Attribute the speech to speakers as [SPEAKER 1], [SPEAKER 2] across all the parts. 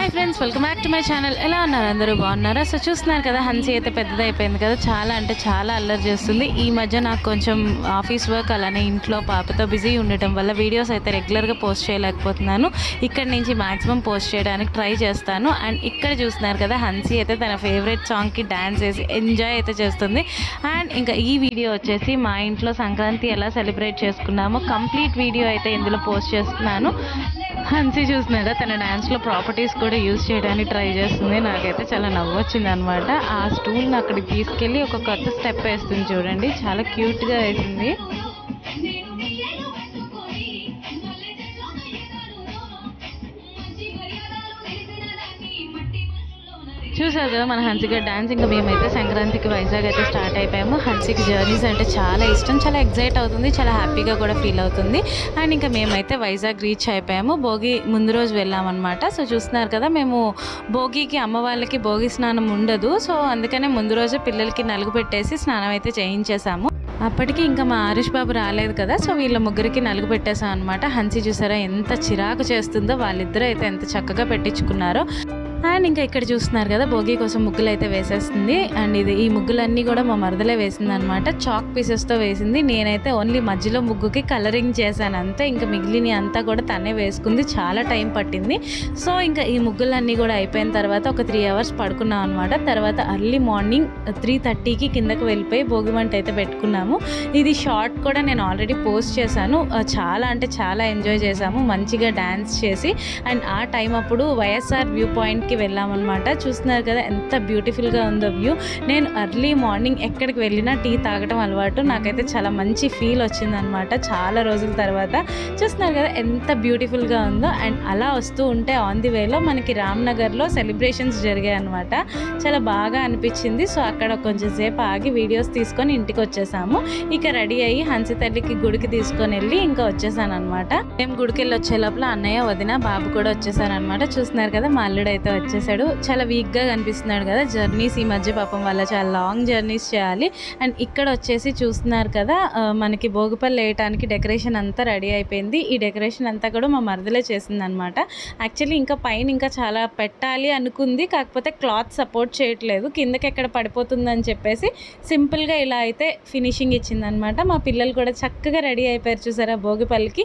[SPEAKER 1] Hi friends welcome back to my channel. ఎలా ఉన్నారు అందరూ? బాగున్నారా? సో చూస్తున్నారు కదా హన్సీ అయితే పెద్దదైపోయింది కదా చాలా అంటే చాలా అల్లరి చేస్తుంది. ఈ మధ్య నాకు కొంచెం ఆఫీస్ వర్క్ అలానే ఇంట్లో పాపతో బిజీ ఉండటం వల్ల వీడియోస్ అయితే రెగ్యులర్గా పోస్ట్ చేయలేకపోతున్నాను. ఇక్కడ నుంచి మ్యాక్సిమం పోస్ట్ చేయడానికి ట్రై చేస్తాను. అండ్ ఇక్కడ చూస్తున్నారు కదా హన్సీ అయితే తన ఫేవరెట్ సాంగ్కి డ్యాన్స్ చేసి ఎంజాయ్ అయితే చేస్తుంది. అండ్ ఇంకా ఈ వీడియో వచ్చేసి మా ఇంట్లో సంక్రాంతి ఎలా సెలబ్రేట్ చేసుకున్నామో కంప్లీట్ వీడియో అయితే ఇందులో పోస్ట్ చేస్తున్నాను. హన్సీ చూస్తున్నారా తన డ్యాన్స్లో ప్రాపర్టీస్ కూడా యూజ్ చేయడానికి ట్రై చేస్తుంది. నాకైతే చాలా నవ్వొచ్చింది అనమాట ఆ స్టూల్ని అక్కడికి తీసుకెళ్ళి ఒక కొత్త స్టెప్ వేస్తుంది చూడండి. చాలా క్యూట్గా వేసింది. చూసారు కదా మన హన్సిక డ్యాన్స్ ఇంకా మేమైతే సంక్రాంతికి వైజాగ్ అయితే స్టార్ట్ అయిపోయాము. హన్సికి జర్నీస్ అంటే చాలా ఇష్టం చాలా ఎగ్జైట్ అవుతుంది చాలా హ్యాపీగా కూడా ఫీల్ అవుతుంది. అండ్ ఇంకా మేమైతే వైజాగ్ రీచ్ అయిపోయాము. భోగి ముందు రోజు వెళ్ళామన్నమాట. సో చూస్తున్నారు కదా మేము భోగికి అమ్మ వాళ్ళకి భోగి స్నానం ఉండదు. సో అందుకనే ముందు రోజే పిల్లలకి నలుగు పెట్టేసి స్నానం అయితే చేయించేసాము అప్పటికి ఇంకా మా ఆరుష్ బాబు రాలేదు కదా సో వీళ్ళ ముగ్గురికి నలుగు పెట్టేసాం అనమాట హన్సీ చూసారా ఎంత చిరాకు చేస్తుందో వాళ్ళిద్దరూ అయితే ఎంత చక్కగా పెట్టించుకున్నారో. అండ్ ఇంకా ఇక్కడ చూస్తున్నారు కదా భోగి కోసం ముగ్గులు అయితే వేసేస్తుంది. అండ్ ఇది ఈ ముగ్గులన్నీ కూడా మా మరదలే వేసింది అనమాట చాక్ పీసెస్తో వేసింది. నేనైతే ఓన్లీ మధ్యలో ముగ్గుకి కలరింగ్ చేశాను అంతే. ఇంకా మిగిలిన అంతా కూడా తనే వేసుకుంది. చాలా టైం పట్టింది. సో ఇంకా ఈ ముగ్గులన్నీ కూడా అయిపోయిన తర్వాత ఒక త్రీ అవర్స్ పడుకున్నాం అనమాట తర్వాత అర్లీ మార్నింగ్ త్రీ థర్టీకి కిందకు వెళ్ళిపోయి భోగి మంట అయితే పెట్టుకున్నాము. ఇది షార్ట్ కూడా నేను ఆల్రెడీ పోస్ట్ చేశాను. చాలా అంటే చాలా ఎంజాయ్ చేశాము. మంచిగా డ్యాన్స్ చేసి. అండ్ ఆ టైం అప్పుడు వైఎస్ఆర్ వ్యూ పాయింట్కి వెళ్ళామన్నమాట. చూస్తున్నారు కదా ఎంత బ్యూటిఫుల్గా ఉందో వ్యూ. నేను అర్లీ మార్నింగ్ ఎక్కడికి వెళ్ళినా టీ తాగడం అలవాటు. నాకైతే చాలా మంచి ఫీల్ వచ్చిందనమాట చాలా రోజుల తర్వాత. చూస్తున్నారు కదా ఎంత బ్యూటిఫుల్గా ఉందో. అండ్ అలా వస్తూ ఉంటే ఆన్ ది వేలో మనకి రామ్నగర్లో సెలబ్రేషన్స్ జరిగాయి అనమాట చాలా బాగా అనిపించింది. సో అక్కడ కొంచెం సేపు ఆగి వీడియోస్ తీసుకొని ఇంటికి వచ్చేసాము. ఇక రెడీ అయ్యి హంసి తల్లికి గుడికి తీసుకొని వెళ్ళి ఇంకా వచ్చేసాను అనమాట మేము గుడికి వెళ్ళి వచ్చే లోపల అన్నయ్య వదిన బాబు కూడా వచ్చేసాను అనమాట చూస్తున్నారు కదా మా అల్లుడు అయితే చేసేసాడు చాలా వీక్గా కనిపిస్తున్నాడు కదా. జర్నీస్ ఈ మధ్య పాపం వల్ల చాలా లాంగ్ జర్నీస్ చేయాలి. అండ్ ఇక్కడ వచ్చేసి చూస్తున్నారు కదా మనకి భోగిపల్లి వేయటానికి డెకరేషన్ అంతా రెడీ అయిపోయింది. ఈ డెకరేషన్ అంతా కూడా మా మరదలే చేసింది అనమాట యాక్చువల్లీ ఇంకా పైన ఇంకా చాలా పెట్టాలి అనుకుంది. కాకపోతే క్లాత్ సపోర్ట్ చేయట్లేదు. కిందకి ఎక్కడ పడిపోతుందని చెప్పేసి సింపుల్గా ఇలా అయితే ఫినిషింగ్ ఇచ్చిందనమాట మా పిల్లలు కూడా చక్కగా రెడీ అయిపోయారు చూసారా భోగిపల్లికి.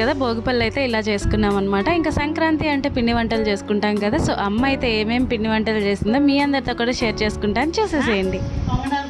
[SPEAKER 1] కదా భోగిపల్లి అయితే ఇలా చేసుకున్నాం అనమాట ఇంకా సంక్రాంతి అంటే పిండి వంటలు చేసుకుంటాం కదా సో అమ్మ అయితే ఏమేమి పిండి వంటలు చేసిందో మీ అందరితో కూడా షేర్ చేసుకుంటాను. చూసేసేయండి.
[SPEAKER 2] పొంగడాలు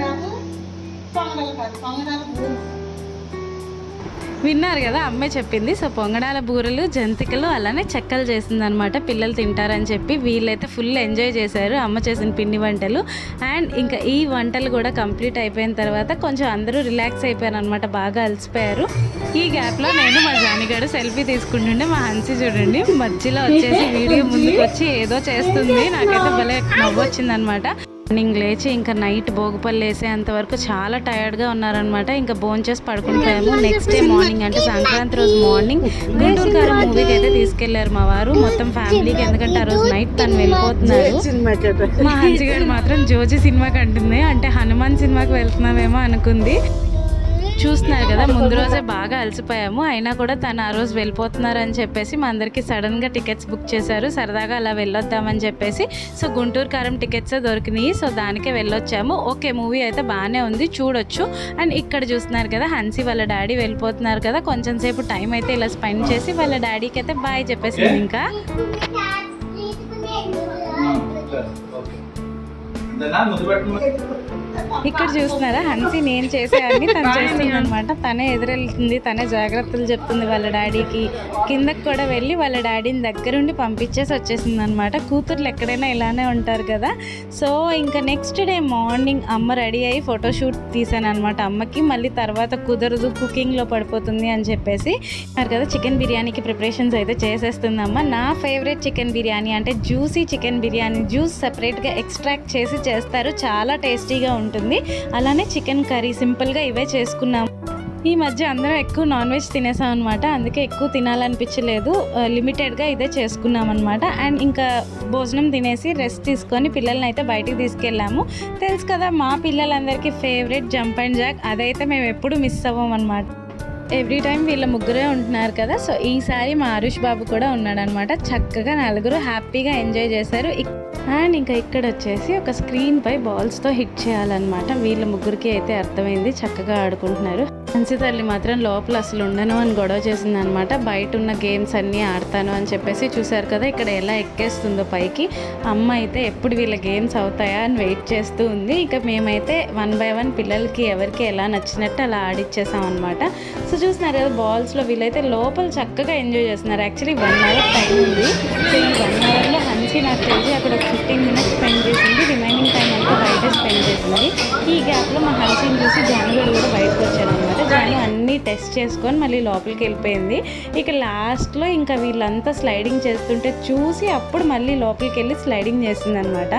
[SPEAKER 2] కాదు పొంగడాలు
[SPEAKER 1] విన్నారు కదా అమ్మే చెప్పింది. సో పొంగడాల బూరెలు జంతికలు అలానే చెక్కలు చేసిందనమాట. పిల్లలు తింటారని చెప్పి వీళ్ళైతే ఫుల్ ఎంజాయ్ చేశారు అమ్మ చేసిన పిండి వంటలు. అండ్ ఇంకా ఈ వంటలు కూడా కంప్లీట్ అయిపోయిన తర్వాత కొంచెం అందరూ రిలాక్స్ అయిపోయారు అనమాట బాగా అలసిపోయారు. ఈ గ్యాప్లో నేను మా జానిగాడు సెల్ఫీ తీసుకుంటుండే మా హన్సీ చూడండి మధ్యలో వచ్చేసి వీడియో ముందుకు వచ్చి ఏదో చేస్తుంది. నాకైతే భలే నవ్వు వచ్చిందనమాట మార్నింగ్ లేచి ఇంకా నైట్ భోగిపల్లి వేసేంత వరకు చాలా టైర్డ్గా ఉన్నారనమాట ఇంకా భోంచేసి చేసి పడుకుంటాము నెక్స్ట్ డే మార్నింగ్ అంటే సంక్రాంతి రోజు మార్నింగ్ గుంటూరు కారం మూవీకి అయితే తీసుకెళ్ళారు మా వారు. మొత్తం ఫ్యామిలీకి ఎందుకంటే ఆ రోజు నైట్ తను వెళ్ళిపోతున్నారు. మా గారు మాత్రం జోజి సినిమాకి అంటుంది. అంటే హనుమాన్ సినిమాకి వెళ్తున్నామేమో అనుకుంది. చూస్తున్నారు కదా ముందు రోజే బాగా అలసిపోయాము. అయినా కూడా తను ఆ రోజు వెళ్ళిపోతున్నారు అని చెప్పేసి మా అందరికి సడన్గా టికెట్స్ బుక్ చేశారు. సరదాగా అలా వెళ్ళొద్దామని చెప్పేసి. సో గుంటూరు కారం టికెట్స్ దొరికినాయి. సో దానికే వెళ్ళొచ్చాము. ఓకే మూవీ అయితే బాగానే ఉంది. చూడొచ్చు. అండ్ ఇక్కడ చూస్తున్నారు కదా హన్సీ వాళ్ళ డాడీ వెళ్ళిపోతున్నారు కదా. కొంచెం సేపు టైం అయితే ఇలా స్పెండ్ చేసి వాళ్ళ డాడీకి అయితే బాయ్ చెప్పేసింది ఇంకా. ఇక్కడ చూస్తున్నారా? హన్సీ నేను చేసేవన్నీ తను చేస్తుంది అనమాట తనే ఎదురెళ్తుంది తనే జాగ్రత్తలు చెప్తుంది వాళ్ళ డాడీకి. కిందకి కూడా వెళ్ళి వాళ్ళ డాడీని దగ్గరుండి పంపించేసి వచ్చేసింది అనమాట కూతుర్లు ఎక్కడైనా ఇలానే ఉంటారు కదా. సో ఇంకా నెక్స్ట్ డే మార్నింగ్ అమ్మ రెడీ అయ్యి ఫోటోషూట్ తీసాను అనమాట అమ్మకి మళ్ళీ తర్వాత కుదరదు కుకింగ్లో పడిపోతుంది అని చెప్పేసి అన్నారు కదా. చికెన్ బిర్యానీకి ప్రిపరేషన్స్ అయితే చేసేస్తుంది అమ్మ నా ఫేవరెట్ చికెన్ బిర్యానీ అంటే జ్యూసీ చికెన్ బిర్యానీ. జ్యూస్ సపరేట్గా ఎక్స్ట్రాక్ట్ చేసి చేస్తారు. చాలా టేస్టీగా ఉంటుంది. అలానే చికెన్ కర్రీ సింపుల్గా ఇవే చేసుకున్నాం. ఈ మధ్య అందరం ఎక్కువ నాన్ వెజ్ తినేసాం అనమాట అందుకే ఎక్కువ తినాలనిపించలేదు. లిమిటెడ్గా ఇదే చేసుకున్నాం అనమాట అండ్ ఇంకా భోజనం తినేసి రెస్ట్ తీసుకొని పిల్లల్ని అయితే బయటికి తీసుకెళ్ళాము. తెలుసు కదా మా పిల్లలందరికీ ఫేవరెట్ జంప్ అండ్ జాక్. అదైతే మేము ఎప్పుడు మిస్ అవ్వం అనమాట ఎవ్రీ టైం వీళ్ళ ముగ్గురే ఉంటున్నారు కదా సో ఈసారి మా ఆరుష్ బాబు కూడా ఉన్నాడనమాట. చక్కగా నలుగురు హ్యాపీగా ఎంజాయ్ చేశారు. అండ్ ఇంకా ఇక్కడ వచ్చేసి ఒక స్క్రీన్ పై బాల్స్తో హిట్ చేయాలన్నమాట. వీళ్ళ ముగ్గురికి అయితే అర్థమైంది చక్కగా ఆడుకుంటున్నారు. మంచి తల్లి మాత్రం లోపల అసలు ఉండను అని గొడవ చేసింది అనమాట బయట ఉన్న గేమ్స్ అన్నీ ఆడతాను అని చెప్పేసి చూశారు కదా ఇక్కడ ఎలా ఎక్కేస్తుందో పైకి. అమ్మ అయితే ఎప్పుడు వీళ్ళ గేమ్స్ అవుతాయా అని వెయిట్ చేస్తూ ఉంది. ఇక మేమైతే వన్ బై వన్ పిల్లలకి ఎవరికి ఎలా నచ్చినట్టు అలా ఆడిచ్చేసాం అనమాట సో చూసినారు కదా బాల్స్లో వీళ్ళైతే లోపల చక్కగా ఎంజాయ్ చేస్తున్నారు. యాక్చువల్లీ వన్ అవర్ టైం ఉంది. సో ఈ వన్ అవర్లో హన్సీ నాకు తెలిసి అక్కడ ఫిఫ్టీన్ మినిట్స్ స్పెండ్ చేసింది. రిమైనింగ్ టైం అంతా బయట స్పెండ్ చేసింది. ఈ గ్యాప్లో మా హన్సీని చూసి జానుగడు కూడా బయటకు వచ్చాను కానీ జాను అన్నీ టెస్ట్ చేసుకొని మళ్ళీ లోపలికి వెళ్ళిపోయింది. ఇక లాస్ట్లో ఇంకా వీళ్ళంతా స్లైడింగ్ చేస్తుంటే చూసి అప్పుడు మళ్ళీ లోపలికి వెళ్ళి స్లైడింగ్ చేసింది అనమాట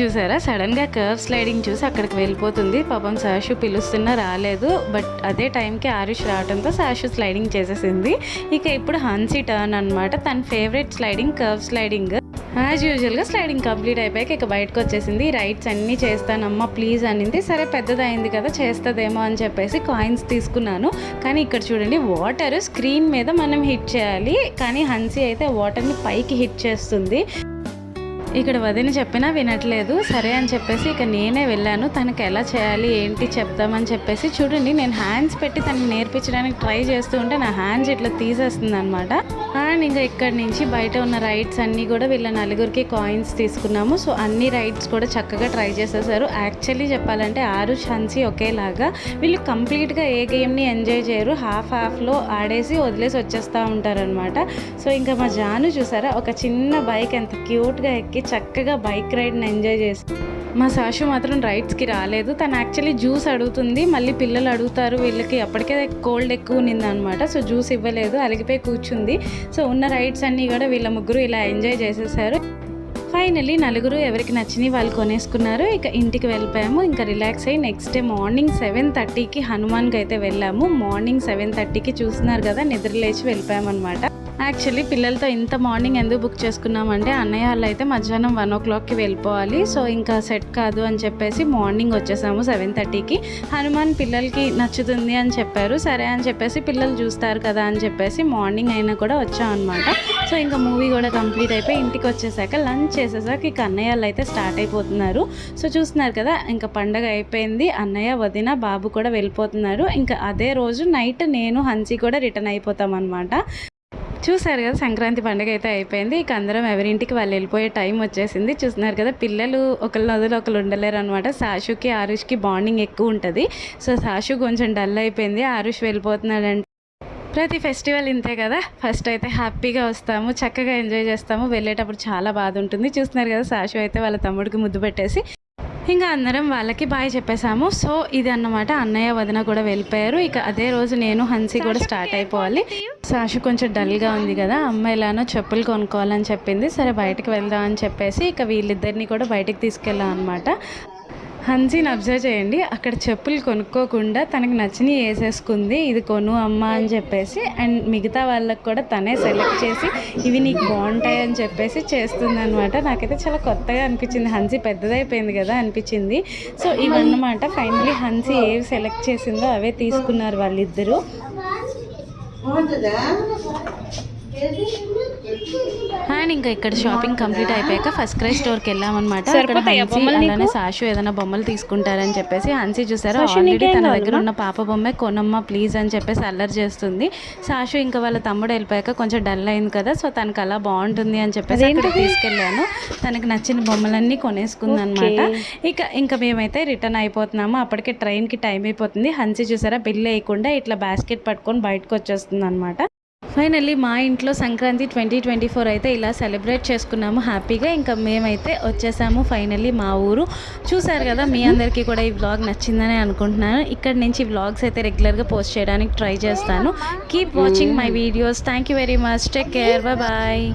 [SPEAKER 1] చూసారా? సడన్గా కర్వ్ స్లైడింగ్ చూసి అక్కడికి వెళ్ళిపోతుంది. పాపం సాషు పిలుస్తున్నా రాలేదు. బట్ అదే టైంకి ఆరుష్ రావడంతో సాషు స్లైడింగ్ చేసేసింది. ఇక ఇప్పుడు హన్సీ టర్న్ అన్నమాట. తన favourite sliding curve sliding as యూజువల్గా స్లైడింగ్ కంప్లీట్ అయిపోయాక ఇక బయటకు వచ్చేసింది. రైడ్స్ అన్నీ చేస్తానమ్మా ప్లీజ్ అనింది. సరే పెద్దదైంది కదా చేస్తుందేమో అని చెప్పేసి కాయిన్స్ తీసుకున్నాను. కానీ ఇక్కడ చూడండి వాటర్ స్క్రీన్ మీద మనం హిట్ చేయాలి. కానీ హన్సీ అయితే వాటర్ని పైకి హిట్ చేస్తుంది. ఇక్కడ వదిన చెప్పినా వినట్లేదు. సరే అని చెప్పేసి ఇక నేనే వెళ్ళాను. తనకి ఎలా చేయాలి ఏంటి చెప్దామని చెప్పేసి చూడండి. నేను హ్యాండ్స్ పెట్టి తనకి నేర్పించడానికి ట్రై చేస్తూ ఉంటే నా హ్యాండ్స్ ఇట్లా తీసేస్తుంది అనమాట అండ్ ఇంకా ఇక్కడ నుంచి బయట ఉన్న రైడ్స్ అన్నీ కూడా వీళ్ళ నలుగురికి కాయిన్స్ తీసుకున్నాము. సో అన్ని రైడ్స్ కూడా చక్కగా ట్రై చేసేసారు. యాక్చువల్లీ చెప్పాలంటే ఆరు హన్సీ ఒకేలాగా. వీళ్ళు కంప్లీట్గా ఏ గేమ్ని ఎంజాయ్ చేయరు. హాఫ్ హాఫ్లో ఆడేసి వదిలేసి వచ్చేస్తూ ఉంటారనమాట సో ఇంకా మా జాను చూసారా? ఒక చిన్న బైక్ ఎంత క్యూట్గా ఎక్కి చక్కగా బైక్ రైడ్ని ఎంజాయ్ చేసి మా సాషు మాత్రం రైడ్స్కి రాలేదు. తను యాక్చువల్లీ జ్యూస్ అడుగుతుంది. మళ్ళీ పిల్లలు అడుగుతారు. వీళ్ళకి అప్పటికే కోల్డ్ ఎక్కువ ఉన్నింది అనమాట సో జ్యూస్ ఇవ్వలేదు. అలిగిపోయి కూర్చుంది. సో ఉన్న రైడ్స్ అన్నీ కూడా వీళ్ళ ముగ్గురు ఇలా ఎంజాయ్ చేసేసారు. ఫైనలీ నలుగురు ఎవరికి నచ్చినవి వాళ్ళు కొనేసుకున్నారు. ఇక ఇంటికి వెళ్ళిపోయాము. ఇంకా రిలాక్స్ అయ్యి నెక్స్ట్ డే మార్నింగ్ సెవెన్ థర్టీకి హనుమాన్కి అయితే వెళ్ళాము. మార్నింగ్ సెవెన్ థర్టీకి చూస్తున్నారు కదా నిద్ర లేచి వెళ్ళిపోయాము అనమాట యాక్చువల్లీ పిల్లలతో ఇంత మార్నింగ్ ఎందుకు బుక్ చేసుకున్నామంటే అన్నయ్య వాళ్ళు అయితే మధ్యాహ్నం వన్ ఓ క్లాక్కి వెళ్ళిపోవాలి. సో ఇంకా సెట్ కాదు అని చెప్పేసి మార్నింగ్ వచ్చేసాము సెవెన్ థర్టీకి హనుమాన్ పిల్లలకి నచ్చుతుంది అని చెప్పారు. సరే అని చెప్పేసి పిల్లలు చూస్తారు కదా అని చెప్పేసి మార్నింగ్ అయినా కూడా వచ్చాం అనమాట సో ఇంకా మూవీ కూడా కంప్లీట్ అయిపోయి ఇంటికి వచ్చేసాక లంచ్ చేసేసాక ఇక అన్నయ్య వాళ్ళు అయితే స్టార్ట్ అయిపోతున్నారు. సో చూస్తున్నారు కదా ఇంకా పండగ అయిపోయింది. అన్నయ్య వదిన బాబు కూడా వెళ్ళిపోతున్నారు. ఇంకా అదే రోజు నైట్ నేను హన్సీ కూడా రిటర్న్ అయిపోతాం అనమాట చూసారు కదా సంక్రాంతి పండుగ అయితే అయిపోయింది. ఇక అందరం ఎవరింటికి వాళ్ళు వెళ్ళిపోయే టైం వచ్చేసింది. చూస్తున్నారు కదా పిల్లలు ఒకళ్ళ నదులు ఒకళ్ళు ఉండలేరు అనమాట సాషుకి ఆరుష్కి బాండింగ్ ఎక్కువ ఉంటుంది. సో సాషు కొంచెం డల్ అయిపోయింది. ఆరుష్ వెళ్ళిపోతున్నాడంటే. ప్రతి ఫెస్టివల్ ఇంతే కదా. ఫస్ట్ అయితే హ్యాపీగా వస్తాము చక్కగా ఎంజాయ్ చేస్తాము. వెళ్ళేటప్పుడు చాలా బాధ ఉంటుంది. చూస్తున్నారు కదా సాషు అయితే వాళ్ళ తమ్ముడికి ముద్దు పెట్టేసి ఇంకా అందరం వాళ్ళకి బాయ్ చెప్పేశాము. సో ఇది అన్నమాట అన్నయ్య వదిన కూడా వెళ్ళిపోయారు. ఇక అదే రోజు నేను హన్సీ కూడా స్టార్ట్ అయిపోవాలి. సాషు కొంచెం డల్గా ఉంది కదా అమ్మాయిలానో చెప్పులు కొనుక్కోవాలని చెప్పింది. సరే బయటకు వెళ్దాం అని చెప్పేసి ఇక వీళ్ళిద్దరిని కూడా బయటకు తీసుకెళ్ళాం అనమాట హన్సీని అబ్జర్వ్ చేయండి. అక్కడ చెప్పులు కొనుక్కోకుండా తనకి నచ్చినవి వేసేసుకుంది. ఇది కొను అమ్మ అని చెప్పేసి అండ్ మిగతా వాళ్ళకి కూడా తనే సెలెక్ట్ చేసి ఇవి నీకు బాగుంటాయి అని చెప్పేసి చేస్తుంది అనమాట నాకైతే చాలా కొత్తగా అనిపించింది. హన్సీ పెద్దదైపోయింది కదా అనిపించింది. సో ఇవన్నమాట. ఫైనలీ హన్సీ ఏవి సెలెక్ట్ చేసిందో అవే తీసుకున్నారు వాళ్ళిద్దరూ. అండ్ ఇంకా ఇక్కడ షాపింగ్ కంప్లీట్ అయిపోయాక ఫస్ట్ క్రై స్టోర్కి వెళ్ళామన్నమాట. అక్కడ హన్సీ అలానే సాషు ఏదైనా బొమ్మలు తీసుకుంటారని చెప్పేసి హన్సీ చూసారు. ఆల్రెడీ తన దగ్గర ఉన్న పాప బొమ్మే కొనమ్మ ప్లీజ్ అని చెప్పేసి అల్లరి చేస్తుంది. సాషు ఇంకా వాళ్ళ తమ్ముడు వెళ్ళిపోయాక కొంచెం డల్ అయింది కదా సో తనకు అలా బాగుంటుంది అని చెప్పేసి అక్కడికి తీసుకెళ్ళాను. తనకి నచ్చిన బొమ్మలన్నీ కొనేసుకుంది అనమాట ఇక ఇంకా మేమైతే రిటర్న్ అయిపోతున్నాము. అప్పటికే ట్రైన్కి టైం అయిపోతుంది. హన్సీ చూసారా? బిల్ వేయకుండా ఇట్లా బాస్కెట్ పట్టుకొని బయటకు వచ్చేస్తుంది అనమాట ఫైనల్లీ మా ఇంట్లో సంక్రాంతి ట్వంటీ ట్వంటీ ఫోర్ అయితే ఇలా సెలబ్రేట్ చేసుకున్నాము హ్యాపీగా ఇంకా మేమైతే వచ్చేసాము ఫైనల్లీ మా ఊరు. చూసారు కదా మీ అందరికీ కూడా ఈ వ్లాగ్ నచ్చిందని అనుకుంటున్నాను. ఇక్కడ నుంచి వ్లాగ్స్ అయితే రెగ్యులర్గా పోస్ట్ చేయడానికి ట్రై చేస్తాను. Keep watching my videos thank you very much take care bye